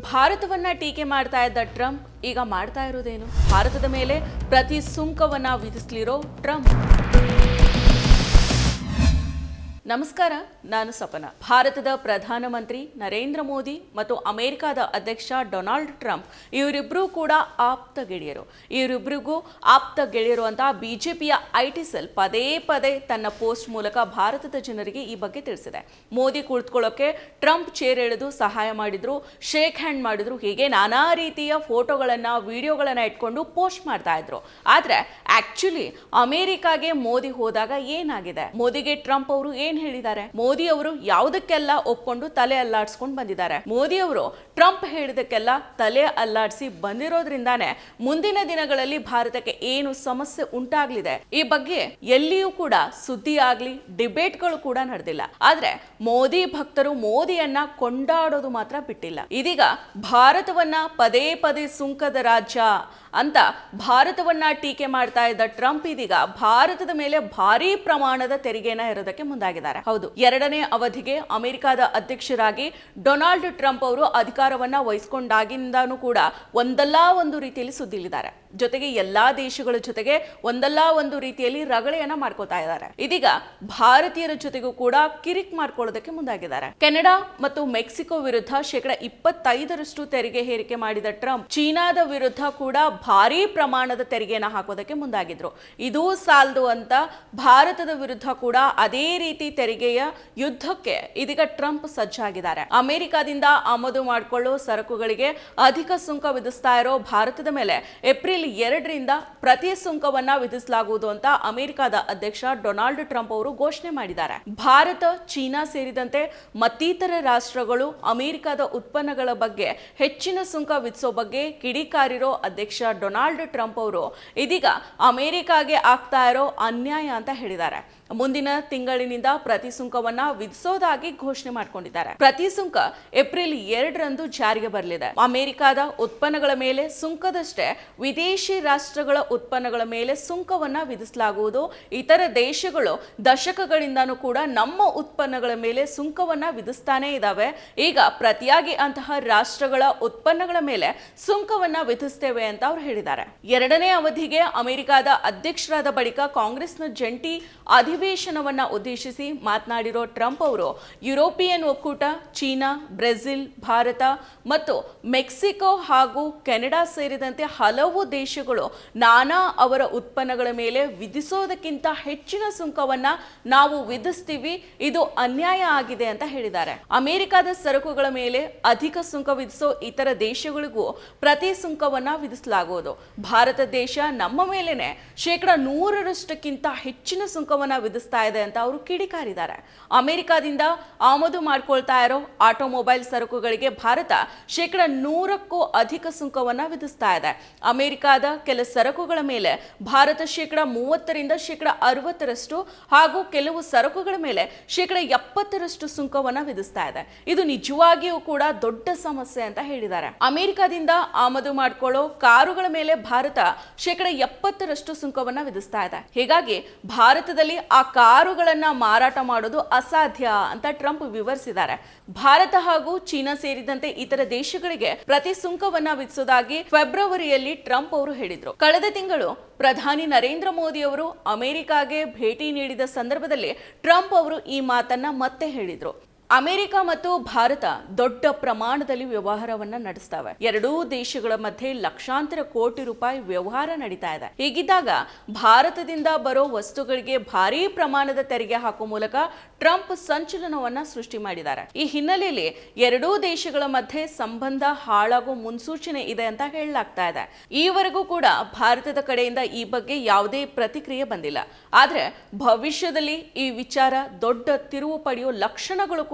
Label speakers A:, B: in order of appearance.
A: ಭಾರತವನ್ನ ಟೀಕೆ ಮಾಡ್ತಾ ಇದ್ದ ಟ್ರಂಪ್ ಈಗ ಮಾಡ್ತಾ ಇರೋದೇನು? ಭಾರತದ ಮೇಲೆ ಪ್ರತಿ ಸುಂಕವನ್ನ ವಿಧಿಸ್ಲಿರೋ ಟ್ರಂಪ್. ನಮಸ್ಕಾರ, ನಾನು ಸಪನ. ಭಾರತದ ಪ್ರಧಾನಮಂತ್ರಿ ನರೇಂದ್ರ ಮೋದಿ ಮತ್ತು ಅಮೆರಿಕದ ಅಧ್ಯಕ್ಷ ಡೊನಾಲ್ಡ್ ಟ್ರಂಪ್ ಇವರಿಬ್ಬರೂ ಕೂಡ ಆಪ್ತ ಗೆಳೆಯರು. ಇವರಿಬ್ಬರಿಗೂ ಆಪ್ತ ಗೆಳೆಯರು ಅಂತ ಬಿಜೆಪಿಯ ಐ ಟಿ ಸೆಲ್ ಪದೇ ಪದೇ ತನ್ನ ಪೋಸ್ಟ್ ಮೂಲಕ ಭಾರತದ ಜನರಿಗೆ ಈ ಬಗ್ಗೆ ತಿಳಿಸಿದೆ. ಮೋದಿ ಕುಳಿತುಕೊಳ್ಳೋಕೆ ಟ್ರಂಪ್ ಚೇರ್ ಎಳೆದು ಸಹಾಯ ಮಾಡಿದ್ರು, ಶೇಕ್ ಹ್ಯಾಂಡ್ ಮಾಡಿದ್ರು, ಹೀಗೆ ನಾನಾ ರೀತಿಯ ಫೋಟೋಗಳನ್ನು, ವಿಡಿಯೋಗಳನ್ನು ಇಟ್ಕೊಂಡು ಪೋಸ್ಟ್ ಮಾಡ್ತಾ ಇದ್ರು. ಆದರೆ, ಆಕ್ಚುಲಿ ಅಮೆರಿಕಾಗೆ ಮೋದಿ ಹೋದಾಗ ಏನಾಗಿದೆ? ಮೋದಿಗೆ ಟ್ರಂಪ್ ಅವರು ಏನ್ ಹೇಳಿದ್ದಾರೆ? ಮೋದಿ ಅವರು ಯಾವುದಕ್ಕೆಲ್ಲ ಒಪ್ಕೊಂಡು ತಲೆ ಅಲ್ಲಾಡ್ಸ್ಕೊಂಡು ಬಂದಿದ್ದಾರೆ? ಮೋದಿ ಅವರು ಟ್ರಂಪ್ ಹೇಳಿದಕ್ಕೆಲ್ಲ ತಲೆ ಅಲ್ಲಾಡಿಸಿ ಬಂದಿರೋದ್ರಿಂದಾನೆ ಮುಂದಿನ ದಿನಗಳಲ್ಲಿ ಭಾರತಕ್ಕೆ ಏನು ಸಮಸ್ಯೆ ಉಂಟಾಗ್ಲಿದೆ? ಈ ಬಗ್ಗೆ ಎಲ್ಲಿಯೂ ಕೂಡ ಸುದ್ದಿ ಆಗ್ಲಿ, ಡಿಬೇಟ್ಗಳು ಕೂಡ ನಡೆದಿಲ್ಲ. ಆದ್ರೆ ಮೋದಿ ಭಕ್ತರು ಮೋದಿಯನ್ನ ಕೊಂಡಾಡೋದು ಮಾತ್ರ ಬಿಟ್ಟಿಲ್ಲ. ಇದೀಗ ಭಾರತವನ್ನ ಪದೇ ಪದೇ ಸುಂಕದ ರಾಜ್ಯ ಅಂತ ಭಾರತವನ್ನ ಟೀಕೆ ಮಾಡ್ತಾ ಇದ್ದ ಟ್ರಂಪ್ ಇದೀಗ ಭಾರತದ ಮೇಲೆ ಭಾರೀ ಪ್ರಮಾಣದ ತೆರಿಗೆನ ಇರೋದಕ್ಕೆ ಮುಂದಾಗಿದ್ದಾರೆ ಹೌದು, ಎರಡನೇ ಅವಧಿಗೆ ಅಮೆರಿಕದ ಅಧ್ಯಕ್ಷರಾಗಿ ಡೊನಾಲ್ಡ್ ಟ್ರಂಪ್ ಅವರು ಅಧಿಕಾರವನ್ನ ವಹಿಸಿಕೊಂಡಾಗಿಂದನೂ ಕೂಡ ಒಂದಲ್ಲ ಒಂದು ರೀತಿಯಲ್ಲಿ ಸುದ್ದಿಲಿದ್ದಾರೆ. ಜೊತೆಗೆ ಎಲ್ಲಾ ದೇಶಗಳ ಜೊತೆಗೆ ಒಂದಲ್ಲ ಒಂದು ರೀತಿಯಲ್ಲಿ ರಗಳೆಯನ್ನ ಮಾಡ್ಕೋತಾ ಇದ್ದಾರೆ. ಇದೀಗ ಭಾರತೀಯರ ಜೊತೆಗೂ ಕೂಡ ಕಿರಿಕ್ ಮಾಡ್ಕೊಳ್ಳೋದಕ್ಕೆ ಮುಂದಾಗಿದ್ದಾರೆ. ಕೆನಡಾ ಮತ್ತು ಮೆಕ್ಸಿಕೋ ವಿರುದ್ಧ ಶೇಕಡ ಇಪ್ಪತ್ತೈದರಷ್ಟು ತೆರಿಗೆ ಹೇರಿಕೆ ಮಾಡಿದ ಟ್ರಂಪ್, ಚೀನಾದ ವಿರುದ್ಧ ಕೂಡ ಭಾರೀ ಪ್ರಮಾಣದ ತೆರಿಗೆಯನ್ನ ಹಾಕೋದಕ್ಕೆ ಮುಂದಾಗಿದ್ರು. ಇದೂ ಸಾಲದು ಅಂತ ಭಾರತದ ವಿರುದ್ಧ ಕೂಡ ಅದೇ ರೀತಿ ತೆರಿಗೆಯ ಯುದ್ಧಕ್ಕೆ ಇದೀಗ ಟ್ರಂಪ್ ಸಜ್ಜಾಗಿದ್ದಾರೆ. ಅಮೆರಿಕದಿಂದ ಆಮದು ಮಾಡಿಕೊಳ್ಳುವ ಸರಕುಗಳಿಗೆ ಅಧಿಕ ಸುಂಕ ವಿಧಿಸ್ತಾ ಇರೋ ಭಾರತದ ಮೇಲೆ ಏಪ್ರಿಲ್ ಎರಡರಿಂದ ಪ್ರತಿ ಸುಂಕವನ್ನ ವಿಧಿಸಲಾಗುವುದು ಅಂತ ಅಮೆರಿಕದ ಅಧ್ಯಕ್ಷ ಡೊನಾಲ್ಡ್ ಟ್ರಂಪ್ ಅವರು ಘೋಷಣೆ ಮಾಡಿದ್ದಾರೆ. ಭಾರತ, ಚೀನಾ ಸೇರಿದಂತೆ ಮತ್ತಿತರ ರಾಷ್ಟ್ರಗಳು ಅಮೆರಿಕದ ಉತ್ಪನ್ನಗಳ ಬಗ್ಗೆ ಹೆಚ್ಚಿನ ಸುಂಕ ವಿಧಿಸೋ ಬಗ್ಗೆ ಕಿಡಿಕಾರಿರೋ ಅಧ್ಯಕ್ಷ ಡೊನಾಲ್ಡ್ ಟ್ರಂಪ್ ಅವರು ಇದೀಗ ಅಮೆರಿಕಾಗೆ ಆಗ್ತಾ ಇರೋ ಅನ್ಯಾಯ ಅಂತ ಹೇಳಿದ್ದಾರೆ. ಮುಂದಿನ ತಿಂಗಳಿನಿಂದ ಪ್ರತಿ ಸುಂಕವನ್ನ ವಿಧಿಸೋದಾಗಿ ಘೋಷಣೆ ಮಾಡಿಕೊಂಡಿದ್ದಾರೆ. ಪ್ರತಿ ಸುಂಕ ಏಪ್ರಿಲ್ ಎರಡರಂದು ಜಾರಿಗೆ ಬರಲಿದೆ. ಅಮೆರಿಕದ ಉತ್ಪನ್ನಗಳ ಮೇಲೆ ಸುಂಕದಷ್ಟೇ ವಿದೇಶಿ ರಾಷ್ಟ್ರಗಳ ಉತ್ಪನ್ನಗಳ ಮೇಲೆ ಸುಂಕವನ್ನ ವಿಧಿಸಲಾಗುವುದು. ಇತರ ದೇಶಗಳು ದಶಕಗಳಿಂದನೂ ಕೂಡ ನಮ್ಮ ಉತ್ಪನ್ನಗಳ ಮೇಲೆ ಸುಂಕವನ್ನ ವಿಧಿಸ್ತಾನೆ ಇದಾವೆ. ಈಗ ಪ್ರತಿಯಾಗಿ ಅಂತಹ ರಾಷ್ಟ್ರಗಳ ಉತ್ಪನ್ನಗಳ ಮೇಲೆ ಸುಂಕವನ್ನ ವಿಧಿಸ್ತೇವೆ ಅಂತ ಅವರು ಹೇಳಿದ್ದಾರೆ. ಎರಡನೇ ಅವಧಿಗೆ ಅಮೆರಿಕದ ಅಧ್ಯಕ್ಷರಾದ ಬಳಿಕ ಕಾಂಗ್ರೆಸ್ನ ಜಂಟಿ ಅಧಿವೇಶನವನ್ನ ಉದ್ದೇಶಿಸಿ ಮಾತನಾಡಿರೋ ಟ್ರಂಪ್ ಅವರು, ಯುರೋಪಿಯನ್ ಒಕ್ಕೂಟ, ಚೀನಾ, ಬ್ರೆಜಿಲ್, ಭಾರತ ಮತ್ತು ಮೆಕ್ಸಿಕೋ ಹಾಗೂ ಕೆನಡಾ ಸೇರಿದಂತೆ ಹಲವು ದೇಶಗಳು ನಾನಾ ಅವರ ಉತ್ಪನ್ನಗಳ ಮೇಲೆ ವಿಧಿಸೋದಕ್ಕಿಂತ ಹೆಚ್ಚಿನ ಸುಂಕವನ್ನ ನಾವು ವಿಧಿಸ್ತೀವಿ, ಇದು ಅನ್ಯಾಯ ಆಗಿದೆ ಅಂತ ಹೇಳಿದ್ದಾರೆ. ಅಮೆರಿಕದ ಸರಕುಗಳ ಮೇಲೆ ಅಧಿಕ ಸುಂಕ ವಿಧಿಸೋ ಇತರ ದೇಶಗಳಿಗೂ ಪ್ರತಿ ಸುಂಕವನ್ನ ವಿಧಿಸಲಾಗುವುದು. ಭಾರತ ದೇಶ ನಮ್ಮ ಮೇಲೇನೆ ಶೇಕಡ ನೂರರಷ್ಟಕ್ಕಿಂತ ಹೆಚ್ಚಿನ ಸುಂಕವನ್ನ ವಿಧಿಸ್ತಾ ಇದೆ ಅಂತ ಅವರು ಕಿಡಿಕಾರಿದ್ದಾರೆ. ಅಮೆರಿಕದಿಂದ ಆಮದು ಮಾಡ್ಕೊಳ್ತಾ ಇರೋ ಆಟೋಮೊಬೈಲ್ ಸರಕುಗಳಿಗೆ ಭಾರತ ಶೇಕಡ ನೂರಕ್ಕೂ ಅಧಿಕ ಸುಂಕವನ್ನ ವಿಧಿಸ್ತಾ ಇದೆ. ಅಮೆರಿಕಾದ ಕೆಲ ಸರಕುಗಳ ಮೇಲೆ ಭಾರತ ಶೇಕಡ ಮೂವತ್ತರಿಂದ ಶೇಕಡ ಅರವತ್ತರಷ್ಟು ಹಾಗೂ ಕೆಲವು ಸರಕುಗಳ ಮೇಲೆ ಶೇಕಡ ಎಪ್ಪತ್ತರಷ್ಟು ಸುಂಕವನ್ನ ವಿಧಿಸ್ತಾ ಇದೆ. ಇದು ನಿಜವಾಗಿಯೂ ಕೂಡ ದೊಡ್ಡ ಸಮಸ್ಯೆ ಅಂತ ಹೇಳಿದ್ದಾರೆ. ಅಮೆರಿಕದಿಂದ ಆಮದು ಮಾಡ್ಕೊಳ್ಳೋ ಕಾರುಗಳ ಮೇಲೆ ಭಾರತ ಶೇಕಡ ಎಪ್ಪತ್ತರಷ್ಟು ಸುಂಕವನ್ನ ವಿಧಿಸ್ತಾ ಇದೆ. ಹೀಗಾಗಿ ಭಾರತದಲ್ಲಿ ಆ ಕಾರುಗಳನ್ನು ಮಾರಾಟ ಮಾಡೋದು ಅಸಾಧ್ಯ ಅಂತ ಟ್ರಂಪ್ ವಿವರಿಸಿದ್ದಾರೆ. ಭಾರತ ಹಾಗೂ ಚೀನಾ ಸೇರಿದಂತೆ ಇತರ ದೇಶಗಳಿಗೆ ಪ್ರತಿ ಸುಂಕವನ್ನ ವಿಧಿಸೋದಾಗಿ ಫೆಬ್ರವರಿಯಲ್ಲಿ ಟ್ರಂಪ್ ಅವರು ಹೇಳಿದ್ರು. ಕಳೆದ ತಿಂಗಳು ಪ್ರಧಾನಿ ನರೇಂದ್ರ ಮೋದಿ ಅವರು ಅಮೆರಿಕಾಗೆ ಭೇಟಿ ನೀಡಿದ ಸಂದರ್ಭದಲ್ಲಿ ಟ್ರಂಪ್ ಅವರು ಈ ಮಾತನ್ನ ಮತ್ತೆ ಹೇಳಿದ್ರು. ಅಮೆರಿಕ ಮತ್ತು ಭಾರತ ದೊಡ್ಡ ಪ್ರಮಾಣದಲ್ಲಿ ವ್ಯವಹಾರವನ್ನ ನಡೆಸ್ತವೆ. ಎರಡೂ ದೇಶಗಳ ಮಧ್ಯೆ ಲಕ್ಷಾಂತರ ಕೋಟಿ ರೂಪಾಯಿ ವ್ಯವಹಾರ ನಡೀತಾ ಇದೆ. ಹೀಗಿದ್ದಾಗ ಭಾರತದಿಂದ ಬರೋ ವಸ್ತುಗಳಿಗೆ ಭಾರಿ ಪ್ರಮಾಣದ ತೆರಿಗೆ ಹಾಕುವ ಮೂಲಕ ಟ್ರಂಪ್ ಸಂಚಲನವನ್ನ ಸೃಷ್ಟಿ ಮಾಡಿದ್ದಾರೆ. ಈ ಹಿನ್ನೆಲೆಯಲ್ಲಿ ಎರಡೂ ದೇಶಗಳ ಮಧ್ಯೆ ಸಂಬಂಧ ಹಾಳಾಗೋ ಮುನ್ಸೂಚನೆ ಇದೆ ಅಂತ ಹೇಳಲಾಗ್ತಾ ಇದೆ. ಈವರೆಗೂ ಕೂಡ ಭಾರತದ ಕಡೆಯಿಂದ ಈ ಬಗ್ಗೆ ಯಾವುದೇ ಪ್ರತಿಕ್ರಿಯೆ ಬಂದಿಲ್ಲ. ಆದ್ರೆ ಭವಿಷ್ಯದಲ್ಲಿ ಈ ವಿಚಾರ ದೊಡ್ಡ ತಿರುವು ಪಡೆಯೋ ಲಕ್ಷಣಗಳು